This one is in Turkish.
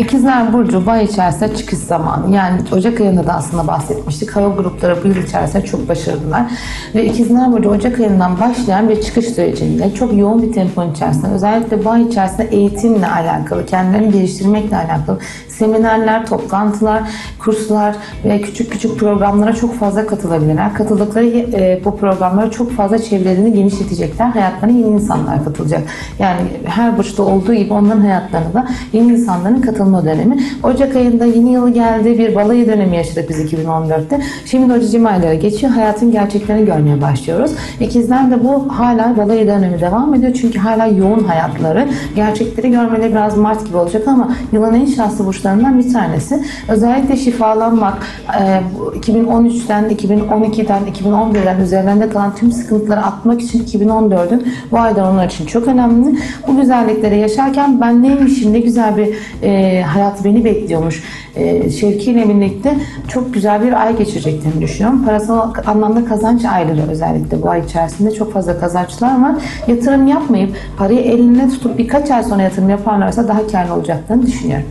İkizler Burcu bay içerisinde çıkış zamanı. Yani Ocak ayında da aslında bahsetmiştik. Hava grupları bu yıl içerisinde çok başarılılar. Ve İkizler Burcu Ocak ayından başlayan bir çıkış sürecinde çok yoğun bir temponun içerisinde özellikle bay içerisinde eğitimle alakalı, kendilerini geliştirmekle alakalı seminerler, toplantılar, kurslar ve küçük küçük programlara çok fazla katılabilirler. Katıldıkları e, bu programlara çok fazla çevrelerini genişletecekler. Hayatlarına yeni insanlar katılacak. Yani her burçta olduğu gibi onların hayatlarına da yeni insanların katılma dönemi. Ocak ayında yeni yılı geldi. Bir balayı dönemi yaşadık biz 2014'te. Şimdi de o cicim aylara geçiyor. Hayatın gerçeklerini görmeye başlıyoruz. İkizler de bu hala balayı dönemi devam ediyor. Çünkü hala yoğun hayatları. Gerçekleri görmeleri biraz Mart gibi olacak ama yılın en şanslı burçlarından bir tanesi. Özellikle şifalanmak, e, bu 2013'ten, 2012'den, 2011'den üzerlerinde kalan tüm sıkıntıları atmak için 2014'ün bu ayda onlar için çok önemli. Bu güzellikleri yaşarken ben neymişim, ne güzel bir e, hayat beni bekliyormuş. E, Şevki ile birlikte çok güzel bir ay geçireceklerini düşünüyorum. Parasal anlamda kazanç ayları özellikle bu ay içerisinde çok fazla kazançlar var. Yatırım yapmayıp parayı elinde tutup birkaç ay sonra yatırım yaparlarsa daha karlı olacaklarını düşünüyorum.